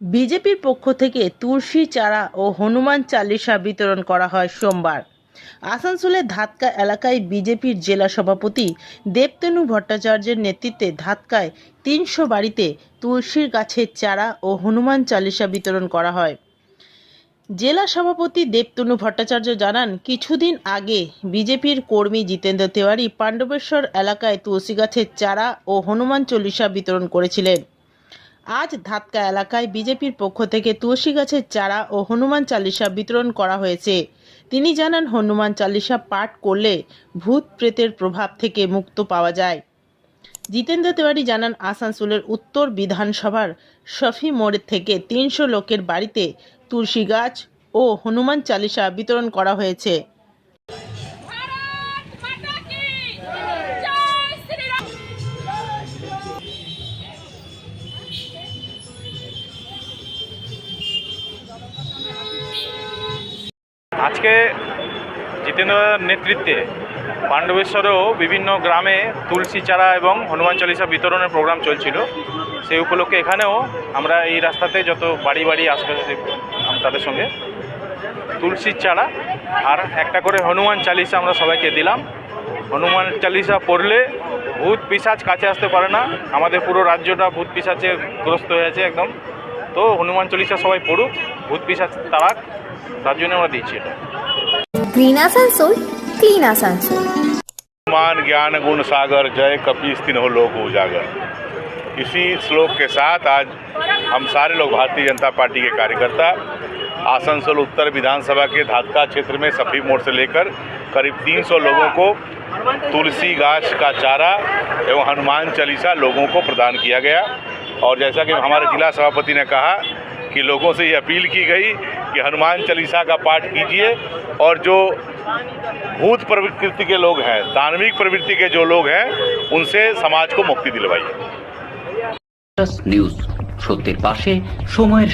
বিজেপির পক্ষ থেকে তুলসী চারা ও হনুমান চালিসা বিতরণ করা হয় সোমবার। আসানসোলের ধাতকা এলাকায় বিজেপির জেলা সভাপতি দেবতনু ভট্টাচার্যের নেতৃত্বে ধাতকায় তিনশো বাড়িতে তুলসীর গাছের চারা ও হনুমান চালিসা বিতরণ করা হয়। জেলা সভাপতি দেবতনু ভট্টাচার্য জানান, কিছুদিন আগে বিজেপির কর্মী জিতেন্দ্র তেওয়ারি পাণ্ডবেশ্বর এলাকায় তুলসী গাছের চারা ও হনুমান চল্লিশা বিতরণ করেছিলেন। আজ ধাতকা এলাকায় বিজেপির পক্ষ থেকে তুলসী গাছের চারা ও হনুমান চালিসা বিতরণ করা হয়েছে। তিনি জানান, হনুমান চালিসা পাঠ করলে ভূত প্রেতের প্রভাব থেকে মুক্ত পাওয়া যায়। জিতেন্দ্র তিওয়ারি জানান আসানসোলের উত্তর বিধানসভার শফি মোড় থেকে তিনশো লোকের বাড়িতে তুলসী গাছ ও হনুমান চালিসা বিতরণ করা হয়েছে। আজকে জিতেন্দ্র নেতৃত্বে পাণ্ডবেশ্বরেও বিভিন্ন গ্রামে তুলসী চারা এবং হনুমান চালিসা বিতরণের প্রোগ্রাম চলছিল। সেই উপলক্ষে এখানেও আমরা এই রাস্তাতে যত বাড়ি বাড়ি আশেপাশে তাদের সঙ্গে তুলসীর চারা আর একটা করে হনুমান চালিসা আমরা সবাইকে দিলাম। হনুমান চালিসা পড়লে ভূত পিসাচ কাছে আসতে পারে না। আমাদের পুরো রাজ্যটা ভূত পিসাচে গ্রস্ত হয়ে আছে একদম। তো হনুমান চালিসা সবাই পড়ুক, ভূত পিসাচ তারাক তার জন্য আমরা দিচ্ছি এটা। क्लीन आसान मान, ज्ञान, गुण, सागर, जय, कपीस, तीन लोक उजागर। इसी श्लोक के साथ आज हम सारे लोग भारतीय जनता पार्टी के कार्यकर्ता आसनसोल उत्तर विधानसभा के धातका क्षेत्र में सफी मोड़ से लेकर करीब 300 लोगों को तुलसी गाछ का चारा एवं हनुमान चालीसा लोगों को प्रदान किया गया। और जैसा कि हमारे जिला सभापति ने कहा कि लोगों से ये अपील की गई कि हनुमान चालीसा का पाठ कीजिए और जो भूत प्रवृत्ति के लोग हैं धार्मिक प्रवृत्ति के जो लोग हैं उनसे समाज को मुक्ति दिलवाइए নিউজ সত্যের পাশে সময়ের